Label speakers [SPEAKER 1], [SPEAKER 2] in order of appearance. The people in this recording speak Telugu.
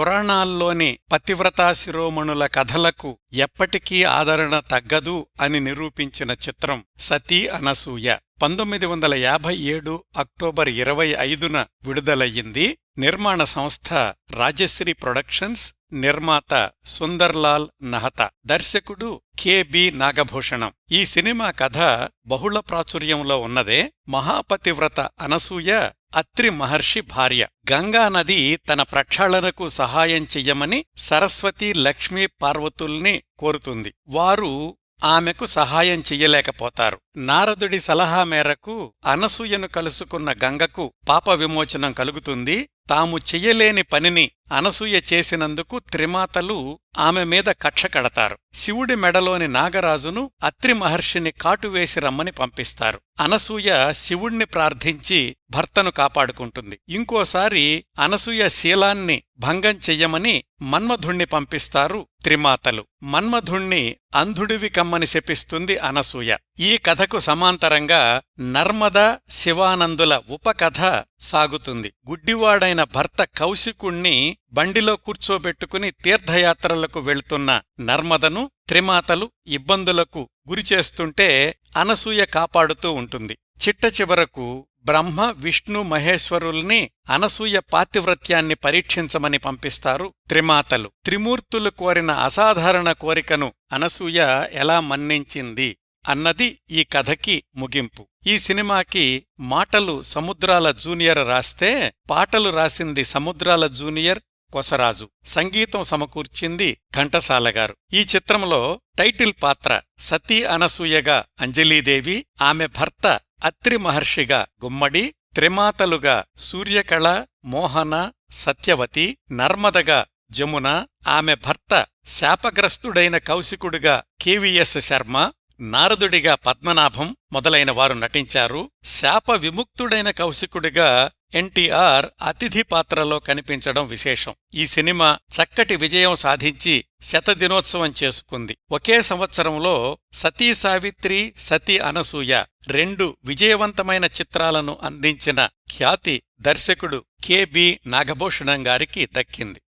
[SPEAKER 1] పురాణాల్లోని పతివ్రతా శిరోమణుల కథలకు ఎప్పటికీ ఆదరణ తగ్గదు అని నిరూపించిన చిత్రం సతీ అనసూయ. పంతొమ్మిది వందల యాభై ఏడు అక్టోబర్ ఇరవై ఐదున విడుదలయ్యింది. నిర్మాణ సంస్థ రాజశ్రీ ప్రొడక్షన్స్ నిర్మాత సుందర్లాల్ నహత. దర్శకుడు కెబి నాగభూషణం. ఈ సినిమా కథ బహుళ ప్రాచుర్యంలో ఉన్నదే మహాపతివ్రత అనసూయ అత్రి మహర్షి భార్య. గంగానది తన ప్రక్షాళనకు సహాయం చెయ్యమని సరస్వతి లక్ష్మీ పార్వతుల్ని కోరుతుంది. వారు ఆమెకు సహాయం చెయ్యలేకపోతారు. నారదుడి సలహా మేరకు అనసూయను కలుసుకున్న గంగకు పాప విమోచనం కలుగుతుంది. తాము చెయ్యలేని పనిని అనసూయ చేసినందుకు త్రిమాతలు ఆమె మీద కక్ష కడతారు. శివుడి మెడలోని నాగరాజును అత్రి మహర్షిని కాటువేసి రమ్మని పంపిస్తారు. అనసూయ శివుణ్ణి ప్రార్థించి భర్తను కాపాడుకుంటుంది. ఇంకోసారి అనసూయ శీలాన్ని భంగం చెయ్యమని మన్మధుణ్ణి పంపిస్తారు త్రిమాతలు. మన్మధుణ్ణి అంధుడివి కమ్మని శపిస్తుంది అనసూయ. ఈ కథకు సమాంతరంగా నర్మద శివానందుల ఉపకథ సాగుతుంది. గుడ్డివాడైన భర్త కౌశికుణ్ణి బండిలో కూర్చోబెట్టుకుని తీర్థయాత్రలకు వెళ్తున్న నర్మదను త్రిమాతలు ఇబ్బందులకు గురిచేస్తుంటే అనసూయ కాపాడుతూ ఉంటుంది. చిట్ట చివరకు బ్రహ్మ విష్ణు మహేశ్వరుల్ని అనసూయ పాతివ్రత్యాన్ని పరీక్షించమని పంపిస్తారు త్రిమాతలు. త్రిమూర్తులు కోరిన అసాధారణ కోరికను అనసూయ ఎలా మన్నించింది అన్నది ఈ కథకి ముగింపు. ఈ సినిమాకి మాటలు సముద్రాల జూనియర్ రాస్తే పాటలు రాసింది సముద్రాల జూనియర్ కొసరాజు సంగీతం సమకూర్చింది ఘంటసాలగారు. ఈ చిత్రంలో టైటిల్ పాత్ర సతీ అనసూయగా అంజలీదేవి ఆమె భర్త అత్రి మహర్షిగా గుమ్మడి త్రిమాతలుగా సూర్యకళ మోహన సత్యవతి నర్మదగా జమున ఆమె భర్త శాపగ్రస్తుడైన కౌశికుడిగా కెవిఎస్ శర్మ నారదుడిగా పద్మనాభం మొదలైన వారు నటించారు. శాప విముక్తుడైన కౌశికుడిగా ఎన్టీఆర్ అతిథి పాత్రలో కనిపించడం విశేషం. ఈ సినిమా చక్కటి విజయం సాధించి శతదినోత్సవం చేసుకుంది. ఒకే సంవత్సరంలో సతీ సావిత్రి సతీ అనసూయ రెండు విజయవంతమైన చిత్రాలను అందించిన ఖ్యాతి దర్శకుడు కెబి నాగభూషణం గారికి దక్కింది.